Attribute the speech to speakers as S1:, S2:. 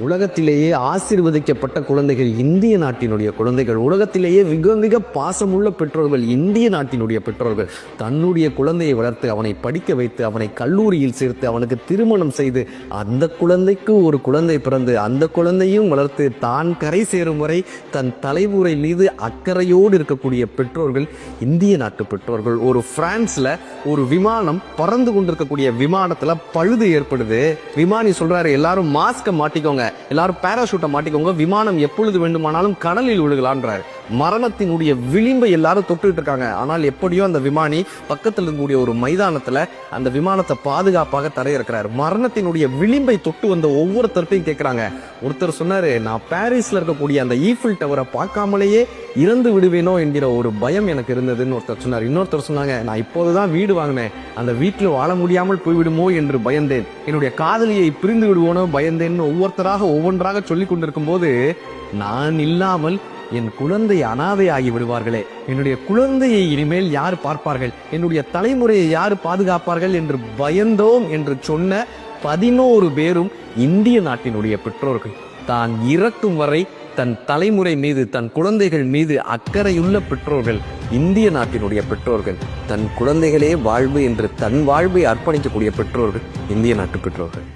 S1: உலகத்திலேயே ஆசீர்வதிக்கப்பட்ட குழந்தைகள் இந்திய நாட்டினுடைய குழந்தைகள். உலகத்திலேயே மிக மிக பாசமுள்ள பெற்றோர்கள் இந்திய நாட்டினுடைய பெற்றோர்கள். தன்னுடைய குழந்தையை வளர்த்து அவனை படிக்க வைத்து அவனை கல்லூரியில் சேர்த்து அவனுக்கு திருமணம் செய்து அந்த குழந்தைக்கு ஒரு குழந்தை பிறந்து அந்த குழந்தையும் வளர்த்து தான் கரை சேரும் வரை தன் தலைமுறை மீது அக்கறையோடு இருக்கக்கூடிய பெற்றோர்கள் இந்திய நாட்டு பெற்றோர்கள். ஒரு பிரான்ஸில் ஒரு விமானம் பறந்து கொண்டிருக்கக்கூடிய விமானத்தில் பழுது ஏற்படுது. விமானி சொல்கிறாரு எல்லாரும் மாஸ்க்கை மாட்டிக்கோங்க. எல்லாரும் பேராஷூட்டை மாட்டிக்கோங்க விமானம் எப்பொழுது வேண்டுமானாலும் கடலில் விழுகலான்றாரு மரணத்தினுடைய விளிம்பை எல்லாரும் தொட்டுக்கிட்டு இருக்காங்க. ஆனால் எப்படியோ அந்த விமானி பக்கத்தில் இருக்கக்கூடிய ஒரு மைதானத்துல அந்த விமானத்தை பாதுகாப்பாக தரையிறக்கிறார். மரணத்தினுடைய விளிம்பை தொட்டு வந்த ஒவ்வொருத்தருப்பையும் கேட்கிறாங்க ஒருத்தர் சொன்னாரு நான் பாரிஸ்ல இருக்கக்கூடிய அந்த ஈஃபில் டவரை பார்க்காமலேயே இறந்து விடுவேனோ என்கிற ஒரு பயம் எனக்கு இருந்ததுன்னு ஒருத்தர் சொன்னார். இன்னொருத்தர் சொன்னாங்க நான் இப்போதுதான் வீடு வாங்கினேன். அந்த வீட்டில் வாழ முடியாமல் போய்விடுமோ என்று பயந்தேன். என்னுடைய காதலியை பிரிந்து விடுவோனோ பயந்தேன்னு ஒவ்வொருத்தராக ஒவ்வொன்றாக சொல்லிக் கொண்டிருக்கும் போது நான் இல்லாமல் என் குழந்தை அனாதையாகி விடுவார்களே என்னுடைய குழந்தையை இனிமேல் யார் பார்ப்பார்கள்? என்னுடைய தலைமுறையை யார் பாதுகாப்பார்கள் என்று பயந்தோம் என்று சொன்ன பதினோரு பேரும் இந்திய நாட்டினுடைய பெற்றோர்கள். தான் இறக்கும் வரை தன் தலைமுறை மீது தன் குழந்தைகள் மீது அக்கறையுள்ள பெற்றோர்கள் இந்திய நாட்டினுடைய பெற்றோர்கள். தன் குழந்தைகளே வாழ்வு என்று தன் வாழ்வை அர்ப்பணிக்கக்கூடிய பெற்றோர்கள் இந்திய நாட்டு பெற்றோர்கள்.